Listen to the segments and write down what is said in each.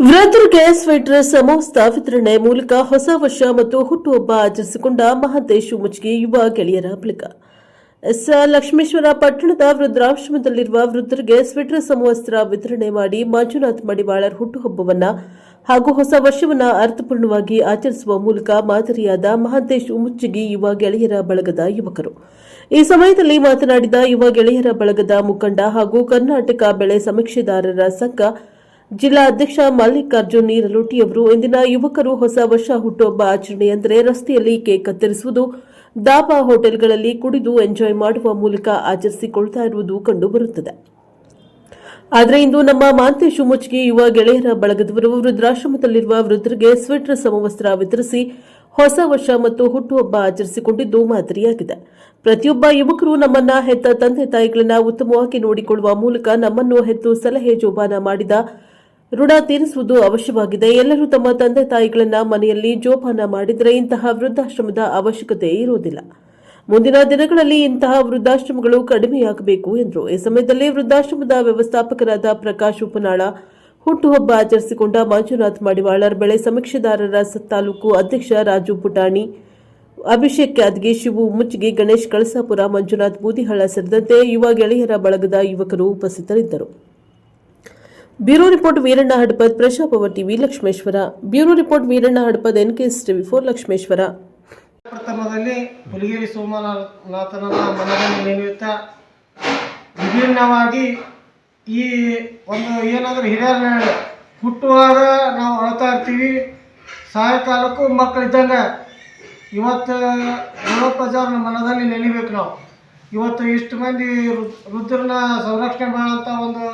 ವೃದ್ಧರಿಗೆ sweater ಸಮವಸ್ತ ವಿತರಣೆ ಮೂಲಕ ಹೊಸ ವರ್ಷ ಮತ್ತು ಹುಟ್ಟುಹಬ್ಬ ಆಚರಿಸಿಕೊಂಡ ಮಹಾಂತೇಶ್ ಮುಚ್ಚಿಗೆ ಯುವ ಗೆಳೆಯರ ಬಳಿಕ ಎಸ್ ಲಕ್ಷ್ಮೇಶ್ವರ ಪಟ್ಟಣದ ವೃದ್ಧಾಶ್ರಮದಲ್ಲಿರುವ ವೃದ್ಧರಿಗೆ ಸ್ವೆಟರ್ ಸಮವಸ್ತ್ರ ವಿತರಣೆ ಮಾಡಿ ಮಂಜುನಾಥ್ ಮಡಿವಾಳರ್ ಹುಟ್ಟುಹಬ್ಬವನ್ನ ಹಾಗೂ ಹೊಸ ವರ್ಷವನ್ನ ಅರ್ಥಪೂರ್ಣವಾಗಿ ಆಚರಿಸುವ ಮೂಲಕ ಮಾದರಿಯಾದ ಮಹಾಂತೇಶ್ ಉಮುಚ್ಚಿಗಿ ಯುವ ಗೆಳೆಯರ ಬಳಗದ ಯುವಕರು. ಈ ಸಮಯದಲ್ಲಿ ಮಾತನಾಡಿದ ಯುವ ಗೆಳೆಯರ ಬಳಗದ ಮುಖಂಡ ಹಾಗೂ ಕರ್ನಾಟಕ ಬೆಳೆ ಸಮೀಕ್ಷೆದಾರರ ಸಂಘ ಜಿಲ್ಲಾ ಅಧ್ಯಕ್ಷ ಮಲ್ಲಿಕಾರ್ಜುನ್ ನೀರಲೋಟಿಯವರು ಇಂದಿನ ಯುವಕರು ಹೊಸ ವರ್ಷ ಹುಟ್ಟುಹಬ್ಬ ಆಚರಣೆ ಅಂದರೆ ರಸ್ತೆಯಲ್ಲಿ ಕೇಕ್ ಕತ್ತರಿಸುವುದು ದಾಬಾ ಹೋಟೆಲ್ಗಳಲ್ಲಿ ಕುಡಿದು ಎಂಜಾಯ್ ಮಾಡುವ ಮೂಲಕ ಆಚರಿಸಿಕೊಳ್ತಾ ಇರುವುದು ಕಂಡುಬರುತ್ತದೆ ಆದರೆ ಇಂದು ನಮ್ಮ ಮಾಂತೇಶು ಶುಮುಚ್ಗೆ ಯುವ ಗೆಳೆಯರ ಬಳಗದವರು ವೃದ್ಧಾಶ್ರಮದಲ್ಲಿರುವ ವೃದ್ಧರಿಗೆ ಸ್ವೆಟರ್ ಸಮವಸ್ತ್ರ ವಿತರಿಸಿ ಹೊಸ ವರ್ಷ ಮತ್ತು ಹುಟ್ಟುಹಬ್ಬ ಆಚರಿಸಿಕೊಂಡಿದ್ದು ಮಾದರಿಯಾಗಿದೆ. ಪ್ರತಿಯೊಬ್ಬ ಯುವಕರು ನಮ್ಮನ್ನ ಹೆತ್ತ ತಂದೆ ತಾಯಿಗಳನ್ನ ಉತ್ತಮವಾಗಿ ನೋಡಿಕೊಳ್ಳುವ ಮೂಲಕ ನಮ್ಮನ್ನು ಹೆತ್ತು ಸಲಹೆ ಜೋಬಾನ ಮಾಡಿದ ಋಣ ತೀರಿಸುವುದು ಅವಶ್ಯವಾಗಿದೆ. ಎಲ್ಲರೂ ತಮ್ಮ ತಂದೆ ತಾಯಿಗಳನ್ನ ಮನೆಯಲ್ಲಿ ಜೋಪಾನ ಮಾಡಿದರೆ ಇಂತಹ ವೃದ್ಧಾಶ್ರಮದ ಅವಶ್ಯಕತೆ ಇರುವುದಿಲ್ಲ. ಮುಂದಿನ ದಿನಗಳಲ್ಲಿ ಇಂತಹ ವೃದ್ಧಾಶ್ರಮಗಳು ಕಡಿಮೆಯಾಗಬೇಕು ಎಂದರು. ಈ ಸಮಯದಲ್ಲಿ ವೃದ್ಧಾಶ್ರಮದ ವ್ಯವಸ್ಥಾಪಕರಾದ ಪ್ರಕಾಶ್ ಉಪನಾಳ, ಹುಟ್ಟುಹಬ್ಬ ಆಚರಿಸಿಕೊಂಡ ಮಂಜುನಾಥ್ ಮಡಿವಾಳರ್ ಬೆಳೆ ಸಮೀಕ್ಷೆದಾರರ ತಾಲೂಕು ಅಧ್ಯಕ್ಷ ರಾಜು ಪುಟಾಣಿ, ಅಭಿಷೇಕ್ ಯಾದಗಿ ಶಿವು ಮುಚ್ಚಿಗೆ, ಗಣೇಶ್ ಕಳಸಾಪುರ, ಮಂಜುನಾಥ್ ಬೂದಿಹಳ್ಳ ಸೇರಿದಂತೆ ಯುವ ಗೆಳೆಯರ ಬಳಗದ ಯುವಕರು ಉಪಸ್ಥಿತರಿದ್ದರು. Bureau report Veeranna Hadapad Prajabhava TV, Lakshmeshwar. Bureau report Veeranna Hadapad, NKS TV four, Lakshmeshwar. ಪ್ರಥಮದಲ್ಲಿ Huligeri ಸೋಮನಾಥನನ್ನ ಮನದಲ್ಲಿ ನೆನೆಯುತ್ತಾ ವಿಭಿನ್ನವಾಗಿ ಈ ಒಂದು ಏನಾದರೂ ಹಿರಿಯರ ಹುಟ್ಟುವಾಗ ನಾವು ಅಳ್ತಾ ಇರ್ತೀವಿ. ಸಾಯಂಕಾಲಕ್ಕೂ ಮಕ್ಕಳಿದ್ದಂಗೆ ಇವತ್ತು ಪ್ರಜಾರನ ಮನದಲ್ಲಿ ನೆನಿಬೇಕು ನಾವು. ಇವತ್ತು ಇಷ್ಟು ಮಂದಿ ರುದ್ರನ ಸಂರಕ್ಷಣೆ ಮಾಡೋಂಥ ಒಂದು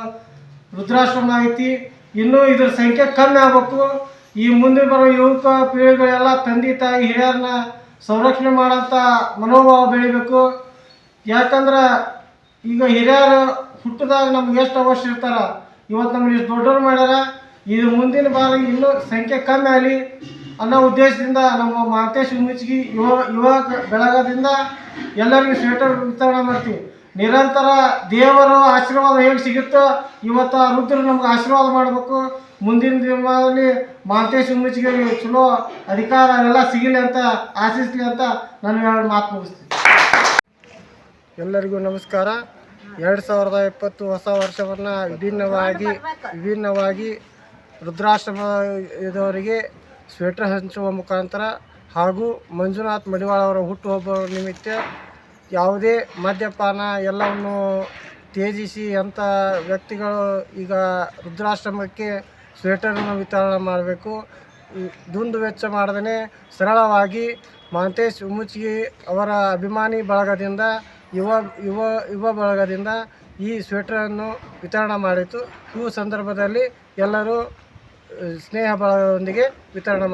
ವೃದ್ಧಾಶ್ರಮ ಐತಿ. ಇನ್ನೂ ಇದ್ರ ಸಂಖ್ಯೆ ಕಮ್ಮಿ ಆಗ್ಬೇಕು. ಈ ಮುಂದೆ ಬರೋ ಯುವಕ ಪೀಳಿಗೆಗಳೆಲ್ಲ ತಂದೆ ತಾಯಿ ಹಿರಿಯರನ್ನ ಸಂರಕ್ಷಣೆ ಮಾಡೋಂಥ ಮನೋಭಾವ ಬೆಳಿಬೇಕು. ಯಾಕಂದ್ರೆ ಈಗ ಹಿರಿಯರು ಹುಟ್ಟಿದಾಗ ನಮ್ಗೆ ಎಷ್ಟು ಅವಶ್ಯ ಇರ್ತಾರ? ಇವತ್ತು ನಮ್ಗೆ ಇಷ್ಟು ದೊಡ್ಡವ್ರು ಮಾಡ್ಯಾರ. ಇದು ಮುಂದಿನ ಬಾರಿ ಇನ್ನೂ ಸಂಖ್ಯೆ ಕಮ್ಮಿ ಆಗಲಿ ಅನ್ನೋ ಉದ್ದೇಶದಿಂದ ನಮ್ಮ ಮಾತೇಶ್ ಮುಚ್ಚಿಗೆ ಯುವ ಯುವ ಬೆಳಗದಿಂದ ಎಲ್ಲರಿಗೂ ಸ್ವೆಟರ್ ವಿತರಣೆ ಮಾಡ್ತೀವಿ. ನಿರಂತರ ದೇವರು ಆಶೀರ್ವಾದ ಹೇಗೆ ಸಿಗುತ್ತೋ ಇವತ್ತು ಆ ವೃದ್ಧರು ನಮ್ಗೆ ಆಶೀರ್ವಾದ ಮಾಡಬೇಕು. ಮುಂದಿನ ದಿನದಲ್ಲಿ ಮಾಂತೇಶ್ ಮುಚ್ಚಿಗೆ ಚಲೋ ಅಧಿಕಾರ ಎಲ್ಲ ಸಿಗಲಿ ಅಂತ ಆಶಿಸ್ಲಿ ಅಂತ ನಾನು ಎರಡು ಮಾತು ಮುಗಿಸ್ತೀನಿ. ಎಲ್ಲರಿಗೂ ನಮಸ್ಕಾರ. ಎರಡು ಸಾವಿರದ ಇಪ್ಪತ್ತು ಹೊಸ ವರ್ಷವನ್ನು ವಿಭಿನ್ನವಾಗಿ ವಿಭಿನ್ನವಾಗಿ ರುದ್ರಾಶ್ರಮ ಇದವರಿಗೆ ಸ್ವೆಟರ್ ಹಂಚುವ ಮುಖಾಂತರ ಹಾಗೂ ಮಂಜುನಾಥ್ ಮಡಿವಾಳ ಅವರ ಹುಟ್ಟುಹಬ್ಬ ನಿಮಿತ್ತ ಯಾವುದೇ ಮದ್ಯಪಾನ ಎಲ್ಲವನ್ನು ತ್ಯಜಿಸಿ ಅಂಥ ವ್ಯಕ್ತಿಗಳು ಈಗ ವೃದ್ಧಾಶ್ರಮಕ್ಕೆ ಸ್ವೆಟರನ್ನು ವಿತರಣೆ ಮಾಡಬೇಕು. ದುಂದು ವೆಚ್ಚ ಮಾಡದೇ ಸರಳವಾಗಿ ಮಾಂತೇಶ್ ಉಮುಚ್ಗಿ ಅವರ ಅಭಿಮಾನಿ ಬಳಗದಿಂದ, ಯುವ ಯುವ ಯುವ ಬಳಗದಿಂದ ಈ ಸ್ವೆಟರನ್ನು ವಿತರಣೆ ಮಾಡಿತು ಈ ಸಂದರ್ಭದಲ್ಲಿ ಎಲ್ಲರೂ ಸ್ನೇಹ ಬಳಗದೊಂದಿಗೆ ವಿತರಣೆ ಮಾಡಿ